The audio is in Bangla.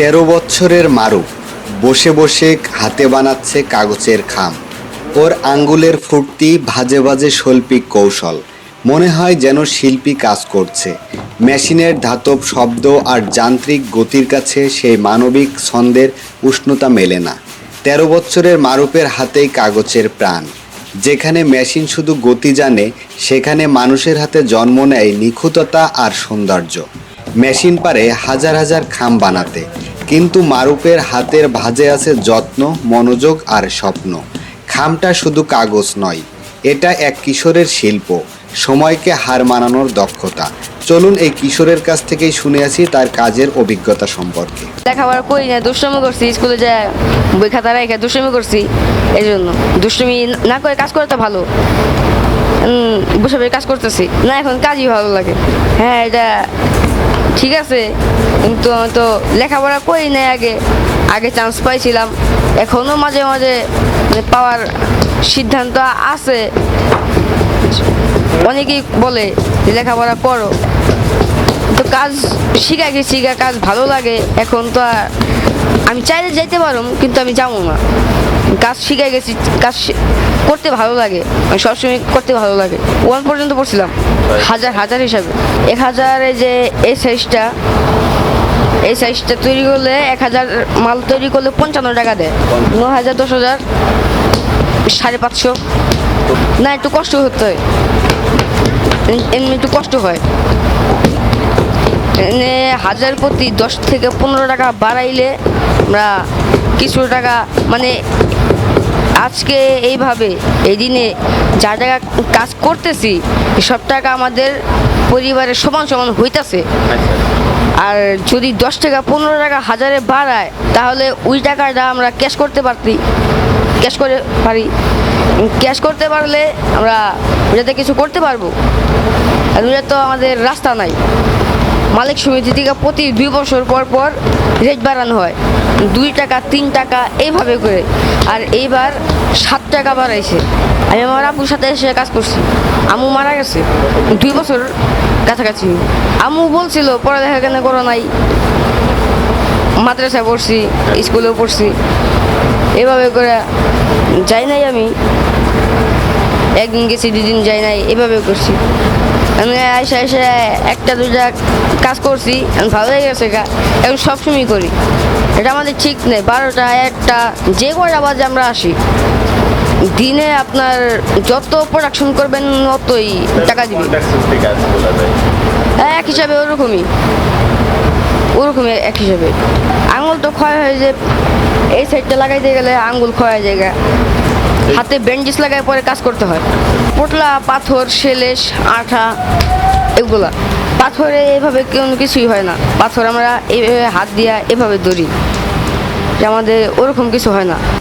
তেরো বছরের মারুফ বসে বসে হাতে বানাচ্ছে কাগজের খাম। ওর আঙ্গুলের ফুর্তি ভাজে ভাজে শৈল্পিক কৌশল। মনে হয় যেন শিল্পী কাজ করছে। মেশিনের ধাতব শব্দ আর যান্ত্রিক গতির কাছে সেই মানবিক ছন্দের উষ্ণতা মেলে না। তেরো বছরের মারুপের হাতেই কাগজের প্রাণ। যেখানে মেশিন শুধু গতি জানে, সেখানে মানুষের হাতে জন্ম নেয় নিখুঁততা আর সৌন্দর্য। মেশিন পারে হাজার হাজার খাম বানাতে। কিন্তু মারুপের হাতের ভাজে আছে যত্ন, মনোযোগ আর স্বপ্ন। খামটা শুধু কাগজ নয়, এটা এক কিশোরের শিল্প, সময়কে হার মানানোর দক্ষতা। চলুন এই কিশোরের কাছ থেকেই শুনে আসি তার কাজের অভিজ্ঞতা সম্পর্কে। লেখাপড়া করি না, দুষ্টমি করছি, স্কুলে যে বই খাতা রেখে দুষ্টমি করছি এই জন্য দুষ্টমি না করে কাজ করে তো ভালো। বসে বসে কাজ করতেছি। না, এখন কাজই ভালো লাগে। হ্যাঁ এটা ঠিক আছে, কিন্তু আমি তো লেখাপড়া করি নাই আগে আগে চান্স পাইছিলাম। এখনও মাঝে মাঝে মানে পাওয়ার সিদ্ধান্ত আছে। অনেকেই বলে লেখাপড়া করো তো কাজ শিখা গেছি কাজ ভালো লাগে। এখন তো আর আমি চাইলে যাইতে পারো কিন্তু আমি যাব না। কাজ শিখে গেছি, কাজ করতে ভালো লাগে। আমি সবসময় করতে ভালো লাগে। ওয়ান পর্যন্ত পড়ছিলাম। হাজার হাজার হিসাবে। এক হাজারে যে এই সাইজটা এই সাইজটা তৈরি করলে এক হাজার মাল তৈরি করলে পঞ্চান্ন টাকা দেয়। ন হাজার, দশ হাজার, সাড়ে পাঁচশো। না, একটু কষ্ট হতে হয়। এমনি একটু কষ্ট হয়। হাজার প্রতি দশ থেকে পনেরো টাকা বাড়াইলে আমরা কিছু টাকা মানে আজকে এইভাবে এই দিনে যা টাকা কাজ করতেছি, সব টাকা আমাদের পরিবারের সমান সমান হইতাছে। আর যদি দশ টাকা, পনেরো টাকা হাজারে বাড়ায়, তাহলে ওই টাকাটা আমরা ক্যাশ করতে পারতি ক্যাশ করে পারি। ক্যাশ করতে পারলে আমরা ওটাতে কিছু করতে পারব। আর ওটা তো আমাদের রাস্তা নাই। মালিক সমিতি থেকে প্রতি দুই বছর পর পর রেট বাড়ানো হয়। দুই টাকা, তিন টাকা, এইভাবে করে। আর এইবার সাত টাকা বাড়াইছে। আমি আমার আপুর সাথে এসে কাজ করছি। আমু মারা গেছে। দুই বছর কাছাকাছি। আমু বলছিল, পড়ালেখা কেন করো নাই? মাদ্রাসায় পড়ছি, স্কুলেও পড়ছি। এভাবে করে যাই নাই আমি। একদিন গেছি দুদিন যাই নাই এভাবে করছি। আমি এসে এসে একটা দুটা কাজ করছি, আমি ভালো হয়ে গেছে এখন সবসময় করি। এটা আমাদের ঠিক নেই, বারোটা, একটা, যে কয়টা বাজে আমরা আসি। দিনে আপনার যত প্রোডাকশন করবেন ততই টাকা দিবে হ্যাঁ এক হিসাবে ওরকমই। ওরকমই এক হিসাবে। আঙুল তো ক্ষয় হয়ে যে, এই সাইডটা লাগাইতে গেলে আঙুল ক্ষয় হয়ে যায়। হাতে ব্যান্ডেজ লাগায় পরে কাজ করতে হয়। পোটলা পাথর, সেলেস, আঠা, এগুলা। পাথরে এভাবে কোনো কিছুই হয় না। পাথর আমরা এভাবে হাত দিয়া এভাবে যে আমাদের ওরকম কিছু হয় না।